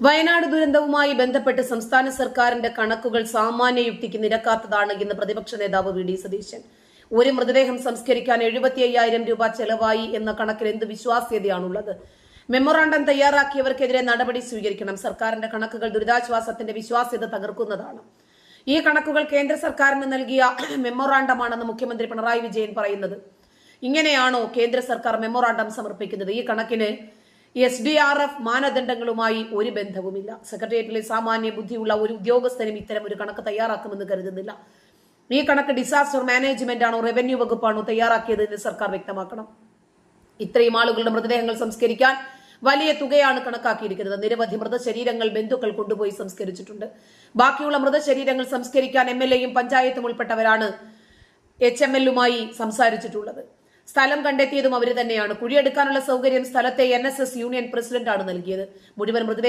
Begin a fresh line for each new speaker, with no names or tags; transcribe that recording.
വയനാട് ദുരന്തവുമായി ബന്ധപ്പെട്ട് സംസ്ഥാന സർക്കാരിന്റെ കണക്കുകൾ സാമാന്യ യുക്തിക്ക് നിരക്കാത്തതാണ് ഇന്ന് പ്രതിപക്ഷ നേതാവ് വി ഡി സതീശൻ. ഒരു മൃതദേഹം സംസ്കരിക്കാൻ എഴുപത്തി അയ്യായിരം രൂപ ചെലവായി എന്ന കണക്കിൽ എന്ത് വിശ്വാസ്യതയാണുള്ളത്? മെമ്മോറാണ്ടം തയ്യാറാക്കിയവർക്കെതിരെ നടപടി സ്വീകരിക്കണം. സർക്കാരിന്റെ കണക്കുകൾ ദുരിതാശ്വാസത്തിന്റെ വിശ്വാസ്യത തകർക്കുന്നതാണ്. ഈ കണക്കുകൾ കേന്ദ്ര സർക്കാരിന് നൽകിയ മെമ്മോറാണ്ടമാണെന്ന് മുഖ്യമന്ത്രി പിണറായി വിജയൻ പറയുന്നത്. ഇങ്ങനെയാണോ കേന്ദ്ര സർക്കാർ മെമ്മോറാണ്ടം സമർപ്പിക്കുന്നത്? ഈ കണക്കിന് എസ് ഡി ആർ എഫ് മാനദണ്ഡങ്ങളുമായി ഒരു ബന്ധവുമില്ല. സെക്രട്ടേറിയറ്റിലെ സാമാന്യ ബുദ്ധിയുള്ള ഒരു ഉദ്യോഗസ്ഥനും ഇത്തരം ഒരു കണക്ക് തയ്യാറാക്കുമെന്ന് കരുതുന്നില്ല. ഈ കണക്ക് ഡിസാസ്റ്റർ മാനേജ്മെന്റ് ആണോ റവന്യൂ വകുപ്പാണോ തയ്യാറാക്കിയതെന്ന് സർക്കാർ വ്യക്തമാക്കണം. ഇത്രയും ആളുകളുടെ മൃതദേഹങ്ങൾ സംസ്കരിക്കാൻ വലിയ തുകയാണ് കണക്കാക്കിയിരിക്കുന്നത്. നിരവധി മൃതശരീരങ്ങൾ ബന്ധുക്കൾ കൊണ്ടുപോയി സംസ്കരിച്ചിട്ടുണ്ട്. ബാക്കിയുള്ള മൃതശരീരങ്ങൾ സംസ്കരിക്കാൻ എം എൽ എയും പഞ്ചായത്തും ഉൾപ്പെട്ടവരാണ് എച്ച് എം എല്ലുമായി സംസാരിച്ചിട്ടുള്ളത്. സ്ഥലം കണ്ടെത്തിയതും അവർ തന്നെയാണ്. കുഴിയെടുക്കാനുള്ള സൗകര്യം സ്ഥലത്തെ എൻ യൂണിയൻ പ്രസിഡന്റാണ് നൽകിയത്. മുഴുവൻ മൃതദേഹ